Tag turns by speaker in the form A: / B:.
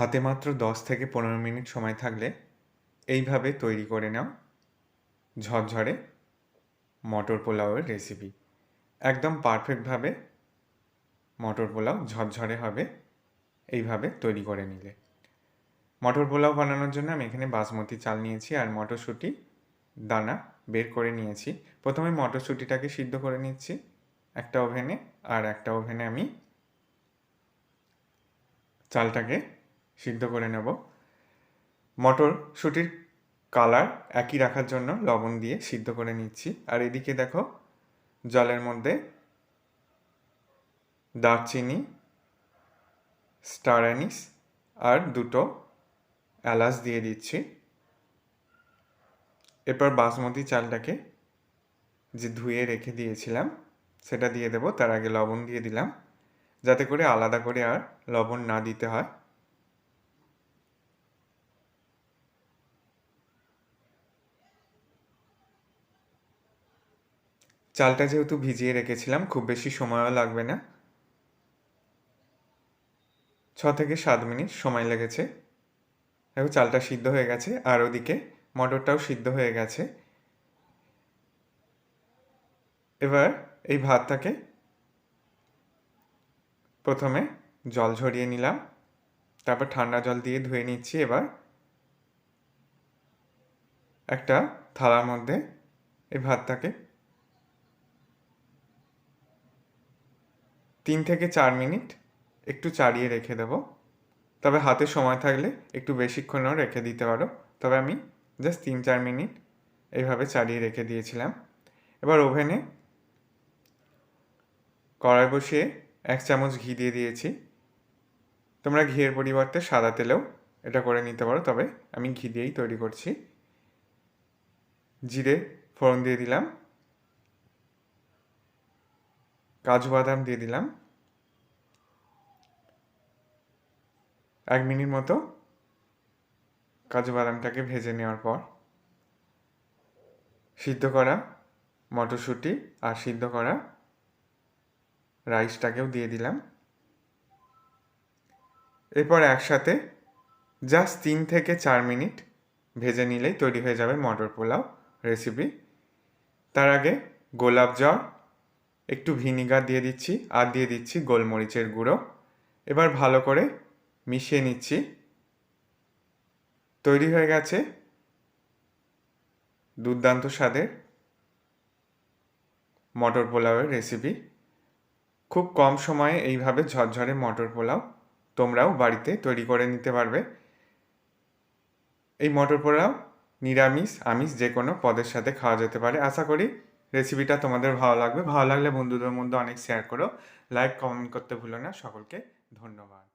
A: হাতে মাত্র দশ থেকে পনেরো মিনিট সময় থাকলে এইভাবে তৈরি করে নাও ঝরঝরে মটর পোলাওয়ের রেসিপি একদম পারফেক্টভাবে মটর পোলাও ঝরঝরে হবে, এইভাবে তৈরি করে নিলে। মটর পোলাও বানানোর জন্য আমি এখানে বাসমতি চাল নিয়েছি আর মটরশুঁটি, দানা বের করে নিয়েছি। প্রথমে মটরশুঁটিটাকে সিদ্ধ করে নিচ্ছি একটা ওভেনে, আর একটা ওভেনে আমি চালটাকে সিদ্ধ করে নেব। মটরশুঁটির কালার একই রাখার জন্য লবণ দিয়ে সিদ্ধ করে নিচ্ছি। আর এদিকে দেখো, জলের মধ্যে দারচিনি স্টার অ্যানিস আর দুটো এলাচ দিয়ে দিচ্ছি। এরপর বাসমতি চালটাকে যে ধুয়ে রেখে দিয়েছিলাম, সেটা দিয়ে দেবো। তার আগে লবণ দিয়ে দিলাম, যাতে করে আলাদা করে আর লবণ না দিতে হয়। চালটা যেহেতু ভিজিয়ে রেখেছিলাম, খুব বেশি সময়ও লাগবে না। ছ থেকে সাত মিনিট সময় লেগেছে। দেখো চালটা সিদ্ধ হয়ে গেছে, আর ওদিকে মটরটাও সিদ্ধ হয়ে গেছে। এবার এই ভাতটাকে প্রথমে জল ঝরিয়ে নিলাম, তারপর ঠান্ডা জল দিয়ে ধুয়ে নিচ্ছি এবার। একটা থালার মধ্যে এই ভাতটাকে তিন থেকে চার মিনিট একটু চাড়িয়ে রেখে দেবো। তবে হাতে সময় থাকলে একটু বেশিক্ষণও রেখে দিতে পারো। তবে আমি জাস্ট তিন চার মিনিট এইভাবে চাড়িয়ে রেখে দিয়েছিলাম। এবার ওভেনে কড়াই বসিয়ে এক চামচ ঘি দিয়ে দিয়েছি। তোমরা ঘিয়ের পরিবর্তে সাদা তেলেও এটা করে নিতে পারো, তবে আমি ঘি দিয়েই তৈরি করছি। জিরে ফোড়ন দিয়ে দিলাম। কাজু বাদাম দিয়ে দিলাম। এক মিনিট মতো কাজু বাদামটাকে ভেজে নেওয়ার পর সিদ্ধ করা মটরশুঁটি আর সিদ্ধ করা রাইসটাকেও দিয়ে দিলাম। এরপর একসাথে জাস্ট তিন থেকে চার মিনিট ভেজে নিলেই তৈরি হয়ে যাবে মটর পোলাও রেসিপি তার আগে গোলাপ জল, একটু ভিনিগার দিয়ে দিচ্ছি, আর দিয়ে দিচ্ছি গোলমরিচের গুঁড়ো। এবার ভালো করে মিশিয়ে নিচ্ছি। তৈরি হয়ে গেছে দুর্দান্ত স্বাদের মটর পোলাওয়ের রেসিপি খুব কম সময়ে এইভাবে ঝরঝরে মটর পোলাও তোমরাও বাড়িতে তৈরি করে নিতে পারবে। এই মটর পোলাও নিরামিষ, আমিষ যে কোনো পদের সাথে খাওয়া যেতে পারে। আশা করি রেসিপিটা তোমাদের ভালো লাগবে। ভালো লাগলে বন্ধুদের মধ্যে অনেক শেয়ার করো। লাইক কমেন্ট করতে ভুলো না। সকলকে ধন্যবাদ।